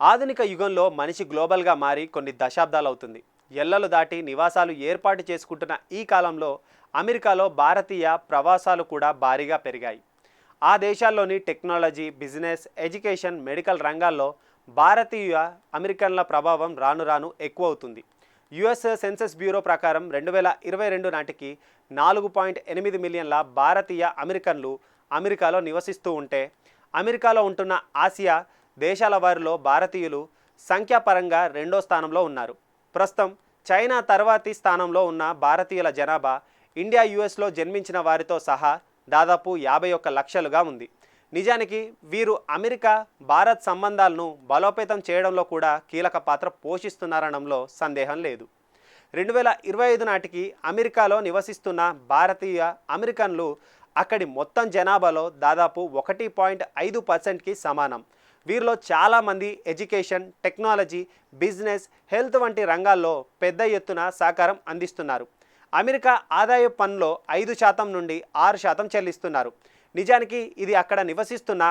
ఆధునిక యుగంలో మనిషి గ్లోబల్గా మారి కొన్ని దశాబ్దాలు అవుతుంది ఎల్లలు దాటి నివాసాలు ఏర్పాటు చేసుకుంటున్న ఈ కాలంలో అమెరికాలో భారతీయ ప్రవాసాలు కూడా భారీగా పెరిగాయి. ఆ దేశాల్లోని టెక్నాలజీ బిజినెస్ ఎడ్యుకేషన్ మెడికల్ రంగాల్లో భారతీయ అమెరికన్ల ప్రభావం రాను రాను ఎక్కువ అవుతుంది యుఎస్ సెన్సెస్ బ్యూరో ప్రకారం రెండు వేల ఇరవై రెండు నాటికి నాలుగు పాయింట్ ఎనిమిది మిలియన్ల భారతీయ అమెరికన్లు అమెరికాలో నివసిస్తూ ఉంటే అమెరికాలో ఉంటున్న ఆసియా దేశాల వారిలో భారతీయులు సంఖ్యాపరంగా రెండో స్థానంలో ఉన్నారు. ప్రస్తుతం చైనా తర్వాతి స్థానంలో ఉన్న భారతీయుల జనాభా ఇండియా యుఎస్లో జన్మించిన వారితో సహా దాదాపు యాభై ఒక్క లక్షలుగా ఉంది. నిజానికి వీరు అమెరికా భారత్ సంబంధాలను బలోపేతం చేయడంలో కూడా కీలక పాత్ర పోషిస్తున్నారనడంలో సందేహం లేదు. రెండు వేల ఇరవై ఐదు నాటికి అమెరికాలో నివసిస్తున్న భారతీయ అమెరికన్లు అక్కడి మొత్తం జనాభాలో దాదాపు ఒకటి పాయింట్ ఐదు పర్సెంట్కి సమానం. వీరిలో చాలామంది ఎడ్యుకేషన్ టెక్నాలజీ బిజినెస్ హెల్త్ వంటి రంగాల్లో పెద్ద ఎత్తున సహకారం అందిస్తున్నారు. అమెరికా ఆదాయ పన్నులో ఐదు శాతం నుండి ఆరు శాతం చెల్లిస్తున్నారు. నిజానికి ఇది అక్కడ నివసిస్తున్న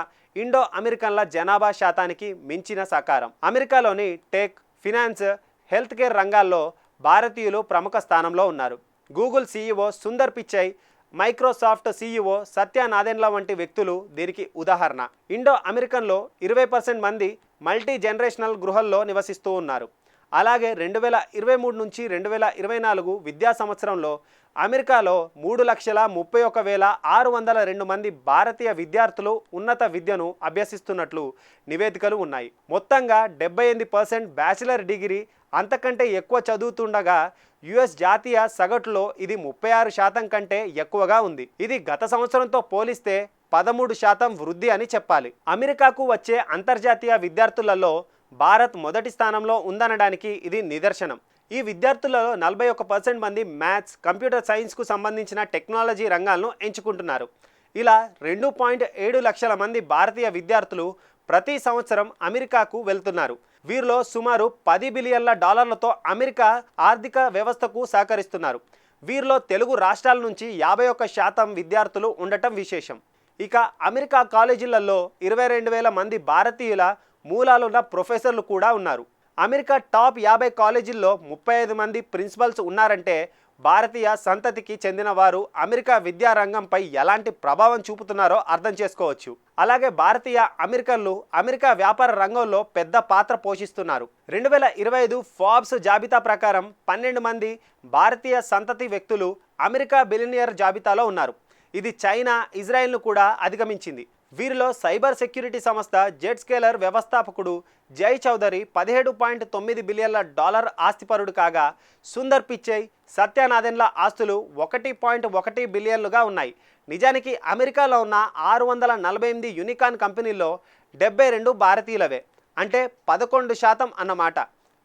ఇండో అమెరికన్ల జనాభా శాతానికి మించిన సహకారం. అమెరికాలోని టెక్ ఫినాన్స్ హెల్త్ కేర్ రంగాల్లో భారతీయులు ప్రముఖ స్థానంలో ఉన్నారు. Google CEO Sundar Pichai Microsoft CEO Satya Nadella వంటి వ్యక్తులు దీనికి ఉదాహరణ. ఇండో అమెరికన్లో ఇరవై పర్సెంట్ మంది మల్టీ జనరేషనల్ గృహల్లో నివసిస్తూ ఉన్నారు. అలాగే రెండు వేల ఇరవై మూడు నుంచి రెండు వేల ఇరవై నాలుగు విద్యా సంవత్సరంలో అమెరికాలో మూడు లక్షల ముప్పై ఒక వేల ఆరు వందల రెండు మంది భారతీయ విద్యార్థులు ఉన్నత విద్యను అభ్యసిస్తున్నట్లు నివేదికలు ఉన్నాయి. మొత్తంగా డెబ్బై ఎనిమిది పర్సెంట్ బ్యాచిలర్ డిగ్రీ అంతకంటే ఎక్కువ చదువుతుండగా యుఎస్ జాతీయ సగటులో ఇది ముప్పై ఆరు శాతం కంటే ఎక్కువగా ఉంది. ఇది గత సంవత్సరంతో పోలిస్తే పదమూడు శాతం వృద్ధి అని చెప్పాలి. అమెరికాకు వచ్చే అంతర్జాతీయ విద్యార్థులలో భారత్ మొదటి స్థానంలో ఉందనడానికి ఇది నిదర్శనం. ఈ విద్యార్థులలో నలభై ఒక్క పర్సెంట్ మంది మ్యాథ్స్ కంప్యూటర్ సైన్స్కు సంబంధించిన టెక్నాలజీ రంగాలను ఎంచుకుంటున్నారు. ఇలా రెండు పాయింట్ ఏడు లక్షల మంది భారతీయ విద్యార్థులు ప్రతి సంవత్సరం అమెరికాకు వెళ్తున్నారు. వీరిలో సుమారు పది బిలియన్ల డాలర్లతో అమెరికా ఆర్థిక వ్యవస్థకు సహకరిస్తున్నారు. వీరిలో తెలుగు రాష్ట్రాల నుంచి యాభై ఒక్క శాతం విద్యార్థులు ఉండటం విశేషం. ఇక అమెరికా కాలేజీలలో ఇరవై రెండు వేల మంది భారతీయుల మూలాలున్న ప్రొఫెసర్లు కూడా ఉన్నారు. అమెరికా టాప్ యాభై కాలేజీల్లో ముప్పై ఐదు మంది ప్రిన్సిపల్స్ ఉన్నారంటే భారతీయ సంతతికి చెందిన వారు అమెరికా విద్యారంగంపై ఎలాంటి ప్రభావం చూపుతున్నారో అర్థం చేసుకోవచ్చు. అలాగే భారతీయ అమెరికన్లు అమెరికా వ్యాపార రంగంలో పెద్ద పాత్ర పోషిస్తున్నారు. రెండు వేల ఇరవై ఐదు ఫాబ్స్ జాబితా ప్రకారం పన్నెండు మంది భారతీయ సంతతి వ్యక్తులు అమెరికా బిలినియర్ జాబితాలో ఉన్నారు. ఇది చైనా ఇజ్రాయెల్ను కూడా అధిగమించింది. వీరిలో సైబర్ సెక్యూరిటీ సంస్థ జెట్ స్కేలర్ వ్యవస్థాపకుడు జై చౌదరి పదిహేడు పాయింట్ తొమ్మిది బిలియన్ల డాలర్ ఆస్తిపరుడు కాగా సుందర్ పిచ్చై సత్యనాథెన్ల ఆస్తులు ఒకటి పాయింట్ ఒకటి బిలియన్లుగా ఉన్నాయి. నిజానికి అమెరికాలో ఉన్న ఆరు వందల నలభై ఎనిమిది యూనికాన్ కంపెనీల్లో డెబ్బై రెండు భారతీయులవే. అంటే పదకొండు శాతం అన్నమాట.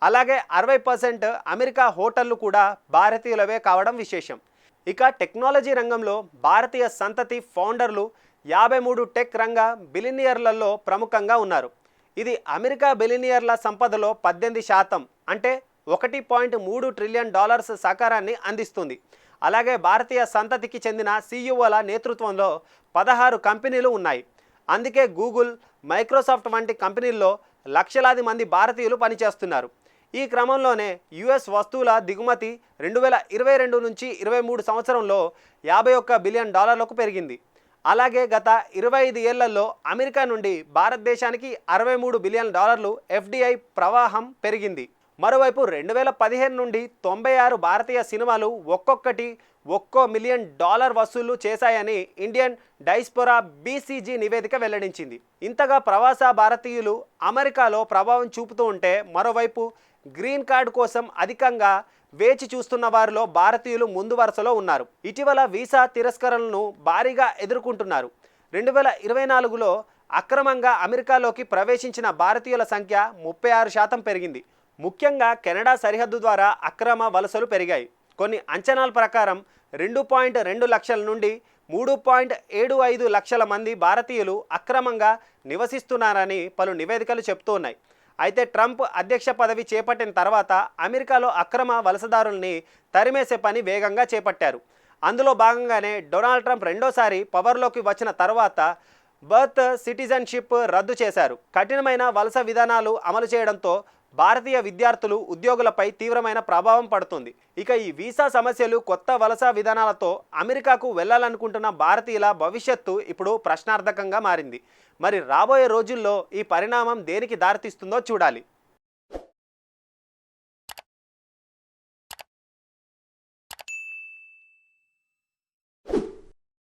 అలాగే అరవై పర్సెంట్ అమెరికా హోటళ్ళు కూడా భారతీయులవే కావడం విశేషం. ఇక టెక్నాలజీ రంగంలో భారతీయ సంతతి ఫౌండర్లు యాభై మూడు టెక్ రంగ బిలినియర్లలో ప్రముఖంగా ఉన్నారు. ఇది అమెరికా బిలినియర్ల సంపదలో పద్దెనిమిది శాతం అంటే ఒకటి పాయింట్ మూడు ట్రిలియన్ డాలర్స్ సహకారాన్ని అందిస్తుంది. అలాగే భారతీయ సంతతికి చెందిన సీఈఓల నేతృత్వంలో పదహారు కంపెనీలు ఉన్నాయి. అందుకే గూగుల్ మైక్రోసాఫ్ట్ వంటి కంపెనీల్లో లక్షలాది మంది భారతీయులు పనిచేస్తున్నారు. ఈ క్రమంలోనే యుఎస్ వస్తువుల దిగుమతి రెండు వేల ఇరవై రెండు నుంచి ఇరవై మూడు సంవత్సరంలో యాభై ఒక్క బిలియన్ డాలర్లకు పెరిగింది. అలాగే గత ఇరవై ఐదు ఏళ్ళలో అమెరికా నుండి భారతదేశానికి అరవై మూడు బిలియన్ డాలర్లు ఎఫ్డిఐ ప్రవాహం పెరిగింది. మరోవైపు రెండు వేల పదిహేను నుండి తొంభై ఆరు భారతీయ సినిమాలు ఒక్కొక్కటి ఒక్కో మిలియన్ డాలర్ వసూళ్ళు చేశాయని ఇండియన్ డైస్పొరా బీసీజీ నివేదిక వెల్లడించింది. ఇంతగా ప్రవాస భారతీయులు అమెరికాలో ప్రభావం చూపుతూ ఉంటే మరోవైపు గ్రీన్ కార్డు కోసం అధికంగా వేచి చూస్తున్న వారిలో భారతీయులు ముందు వరుసలో ఉన్నారు. ఇటీవల వీసా తిరస్కరణలను భారీగా ఎదుర్కొంటున్నారు. రెండు వేల ఇరవై నాలుగులో అక్రమంగా అమెరికాలోకి ప్రవేశించిన భారతీయుల సంఖ్య ముప్పై ఆరు శాతం పెరిగింది. ముఖ్యంగా కెనడా సరిహద్దు ద్వారా అక్రమ వలసలు పెరిగాయి. కొన్ని అంచనాల ప్రకారం రెండు పాయింట్ రెండు లక్షల నుండి మూడు పాయింట్ ఏడు ఐదు లక్షల మంది భారతీయులు అక్రమంగా నివసిస్తున్నారని పలు నివేదికలు చెప్తున్నాయి. అయితే ట్రంప్ అధ్యక్ష పదవి చేపట్టిన తర్వాత అమెరికాలో అక్రమ వలసదారుల్ని తరిమేసే పని వేగంగా చేపట్టారు. అందులో భాగంగానే డొనాల్డ్ ట్రంప్ రెండోసారి పవర్లోకి వచ్చిన తర్వాత బర్త్ సిటిజన్షిప్ రద్దు చేశారు. కఠినమైన వలస విధానాలు అమలు చేయడంతో భారతీయ విద్యార్థులు ఉద్యోగులపై తీవ్రమైన ప్రభావం పడుతుంది. ఇక ఈ వీసా సమస్యలు కొత్త వలస విధానాలతో అమెరికాకు వెళ్ళాలనుకుంటున్న భారతీయుల భవిష్యత్తు ఇప్పుడు ప్రశ్నార్థకంగా మారింది. మరి రాబోయే రోజుల్లో ఈ పరిణామం దేనికి దారితీస్తుందో చూడాలి.